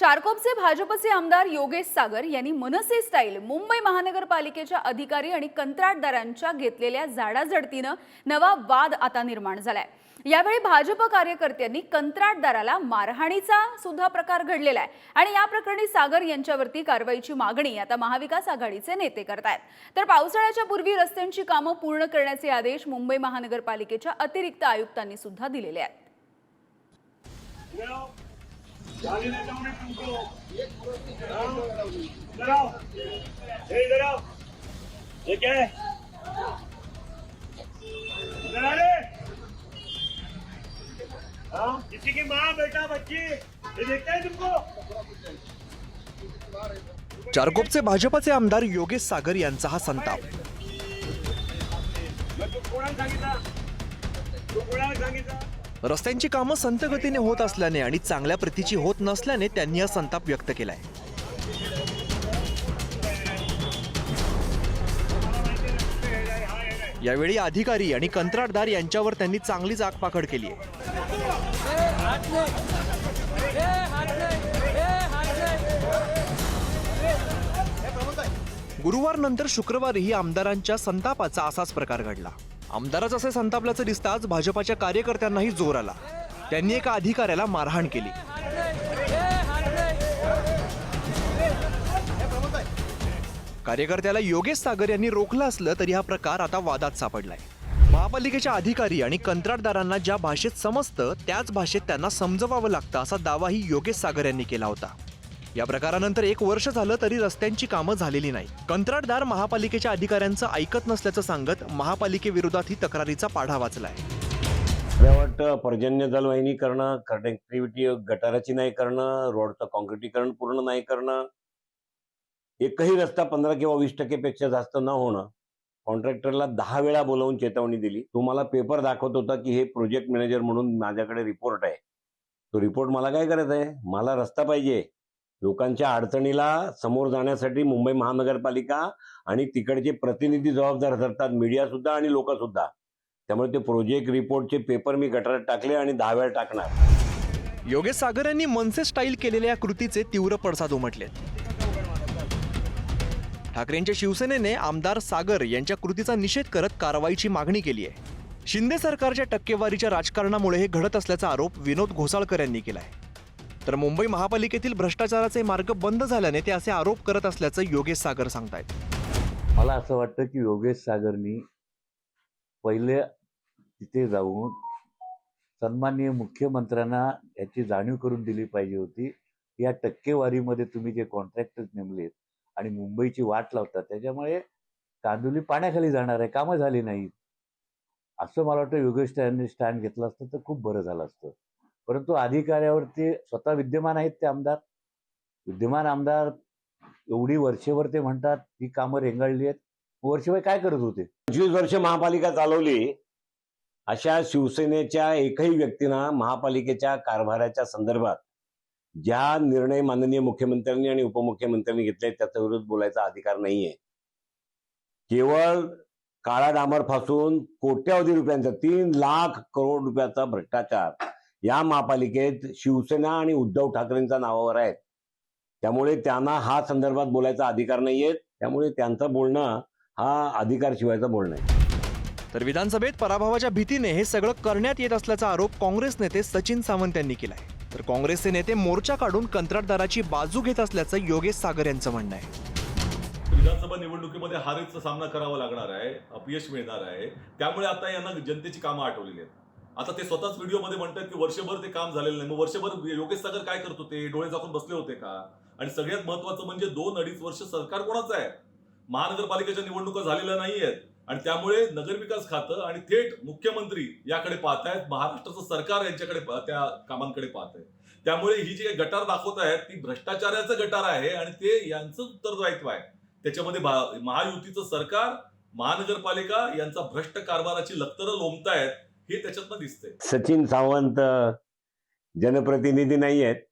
चारकोपचे भाजपचे आमदार योगेश सागर यांनी मनसे स्टाईल मुंबई महानगरपालिकेच्या अधिकारी आणि कंत्राटदारांच्या घेतलेल्या झाडाझडतीनं नवा वाद आता निर्माण झालाय. यावेळी भाजप कार्यकर्त्यांनी कंत्राटदाराला मारहाणीचा सुद्धा प्रकार घडलेला आहे आणि या प्रकरणी सागर यांच्यावरती कारवाईची मागणी आता महाविकास आघाडीचे नेते करतायत. तर पावसाळ्याच्या पूर्वी रस्त्यांची कामं पूर्ण करण्याचे आदेश मुंबई महानगरपालिकेच्या अतिरिक्त आयुक्तांनी सुद्धा दिलेले आहेत. है हाँ किसी की माँ बेटा बच्ची ये देखता है तुमको चारकोपचे भाजपचे आमदार योगेश सागर यांचा हा संताप. कोणाला सांगितलं? कोणाला सांगितलं? रस्त्यांची कामं संत गतीने होत असल्याने आणि चांगल्या प्रतीची होत नसल्याने त्यांनी हा संताप व्यक्त केलाय. यावेळी अधिकारी आणि कंत्राटदार यांच्यावर त्यांनी चांगलीच आगपाखड केली आहे. गुरुवार नंतर शुक्रवारीही आमदारांच्या संतापाचा असाच प्रकार घडला. आमदारच असे संतापल्याचं दिसताच भाजपाच्या कार्यकर्त्यांनाही जोर आला. त्यांनी एका अधिकाऱ्याला मारहाण केली. कार्यकर्त्याला योगेश सागर यांनी रोखलं असलं तरी हा प्रकार आता वादात सापडलाय. महापालिकेच्या अधिकारी आणि कंत्राटदारांना ज्या भाषेत समजतं त्याच भाषेत त्यांना समजवावं लागतं असा दावाही योगेश सागर यांनी केला होता. या प्रकारानंतर एक वर्ष झालं तरी रस्त्यांची कामं झालेली नाही. कंत्राटदार महापालिकेच्या अधिकाऱ्यांचं ऐकत नसल्याचं सांगत महापालिकेविरोधात ही तक्रारीचा पाढा वाचलाय. मला वाटतं पर्जन्य जलवाहिनी करणं कनेक्टिव्हिटी गटाराची नाही करणं रोडचं कॉन्क्रिटीकरण पूर्ण नाही करणं एकही रस्ता पंधरा किंवा वीस टक्केपेक्षा जास्त न होणं कॉन्ट्रॅक्टरला दहा वेळा बोलावून चेतावणी दिली. तो मला पेपर दाखवत होता की हे प्रोजेक्ट मॅनेजर म्हणून माझ्याकडे रिपोर्ट आहे. तो रिपोर्ट मला काय करायचा आहे मला रस्ता पाहिजे. लोकांच्या अडचणीला समोर जाण्यासाठी मुंबई महानगरपालिका आणि तिकडचे प्रतिनिधी जबाबदार ठरतात. मीडिया सुद्धा आणि लोक सुद्धा. त्यामुळे ते प्रोजेक्ट रिपोर्टचे पेपर मी गटारात टाकले आणि दहा वेळा टाकणार. योगेश सागर यांनी मनसे स्टाईल केलेल्या या कृतीचे तीव्र पडसाद उमटले. ठाकरेंच्या शिवसेनेने आमदार सागर यांच्या कृतीचा निषेध करत कारवाईची मागणी केली आहे. शिंदे सरकारच्या टक्केवारीच्या राजकारणामुळे हे घडत असल्याचा आरोप विनोद घोसाळकर यांनी केला आहे तर मुंबई महापालिकेतील भ्रष्टाचाराचे मार्ग बंद झाल्याने ते असे आरोप करत असल्याचं योगेश सागर सांगतायत. मला असं वाटतं की योगेश सागरनी पहिले तिथे जाऊन सन्माननीय मुख्यमंत्र्यांना याची जाणीव करून दिली पाहिजे होती. या टक्केवारीमध्ये तुम्ही जे कॉन्ट्रॅक्टर्स नेमलेत आणि मुंबईची वाट लावतात त्याच्यामुळे कांदुली पाण्याखाली जाणार आहे कामं झाली नाहीत. असं मला वाटतं योगेश यांनी स्टँड घेतलं असतं तर खूप बरं झालं असतं. परंतु अधिकाऱ्यावरती स्वतः विद्यमान आहेत ते आमदार. विद्यमान आमदार एवढी वर्षभर ते म्हणतात ही कामं रेंगाळली आहेत. वर्षभर काय करत होते? पंचवीस वर्ष महापालिका चालवली. अशा शिवसेनेच्या एकही व्यक्तीनं महापालिकेच्या कारभाराच्या संदर्भात ज्या निर्णय माननीय मुख्यमंत्र्यांनी आणि उपमुख्यमंत्र्यांनी घेतले त्याच्या विरोध बोलायचा अधिकार नाहीये. केवळ काळा डांबर फासून कोट्यावधी रुपयांचा तीन लाख करोड रुपयाचा भ्रष्टाचार या महापालिकेत शिवसेना आणि उद्धव ठाकरेंच्या नावावर आहे त्यामुळे त्यांना हा संदर्भात बोलायचा अधिकार नाहीये. त्यामुळे त्यांचं बोलणं हा अधिकार शिवायचं बोलणं आहे. तर विधानसभेत पराभवाच्या भीतीने हे सगळं करण्यात येत असल्याचा आरोप काँग्रेस नेते सचिन सावंत यांनी केलाय. तर काँग्रेसचे नेते मोर्चा काढून कंत्राटदाराची बाजू घेत असल्याचं योगेश सागर यांचं म्हणणं आहे. विधानसभा निवडणुकीमध्ये हारेचा सामना करावा लागणार आहे. अपयश मिळणार आहे. त्यामुळे आता यांना जनतेची कामं आठवलेली आहेत. आता ते स्वतःच व्हिडिओमध्ये म्हणतात की वर्षभर ते काम झालेलं नाही. मग वर्षभर योगेश सागर काय करत होते? डोळे झाकून बसले होते का? आणि सगळ्यात महत्वाचं म्हणजे दोन अडीच वर्ष सरकार कोणाचं आहे? महानगरपालिकेच्या निवडणुका झालेल्या नाही आहेत आणि त्यामुळे नगरविकास खातं आणि थेट मुख्यमंत्री याकडे पाहत आहेत. महाराष्ट्राचं सरकार यांच्याकडे त्या कामांकडे पाहत आहे. त्यामुळे ही जी काही गटार दाखवत आहेत ती भ्रष्टाचाराचं गटार आहे आणि ते यांचं उत्तरदायित्व आहे. त्याच्यामध्ये महायुतीचं सरकार महानगरपालिका यांचा भ्रष्ट कारभाराची लक्तरं लोंबतायत. हे त्याच्यातनं दिसतंय. सचिन सावंत जनप्रतिनिधी नाही आहेत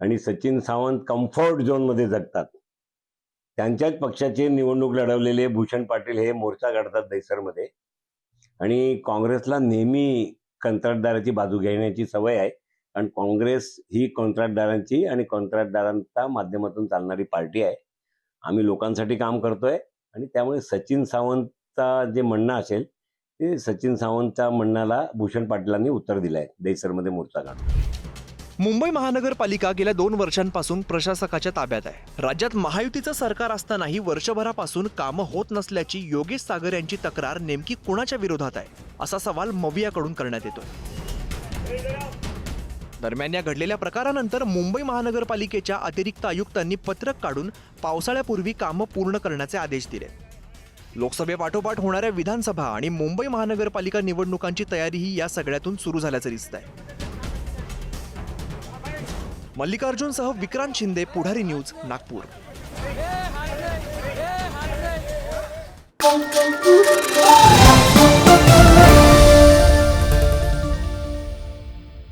आणि सचिन सावंत कम्फर्ट झोनमध्ये जगतात. त्यांच्याच पक्षाचे निवडणूक लढवलेले भूषण पाटील हे मोर्चा काढतात दैसरमध्ये आणि काँग्रेसला नेहमी कंत्राटदाराची बाजू घेण्याची सवय आहे. कारण काँग्रेस ही कंत्राटदारांची आणि कंत्राटदारांच्या माध्यमातून चालणारी पार्टी आहे. आम्ही लोकांसाठी काम करतोय आणि त्यामुळे सचिन सावंतचा जे म्हणणं असेल ते सचिन सावंतच्या म्हणण्याला भूषण पाटलांनी उत्तर दिलं आहे दहिसरमध्ये मोर्चा काढून मुंबई महानगरपालिका गेल्या दोन वर्षांपासून प्रशासकाच्या ताब्यात आहे. राज्यात महायुतीचं सरकार असतानाही वर्षभरापासून कामं होत नसल्याची योगेश सागर यांची तक्रार नेमकी कुणाच्या विरोधात आहे असा सवाल मवियाकडून करण्यात येतोय. दरम्यान या घडलेल्या प्रकारानंतर मुंबई महानगरपालिकेच्या अतिरिक्त आयुक्तांनी पत्रक काढून पावसाळ्यापूर्वी कामं पूर्ण करण्याचे आदेश दिले. लोकसभेपाठोपाठ होणाऱ्या विधानसभा आणि मुंबई महानगरपालिका निवडणुकांची तयारीही या सगळ्यातून सुरू झाल्याचं दिसत आहे मल्लिकार्जुनसह विक्रांत शिंदे पुढारी न्यूज नागपूर.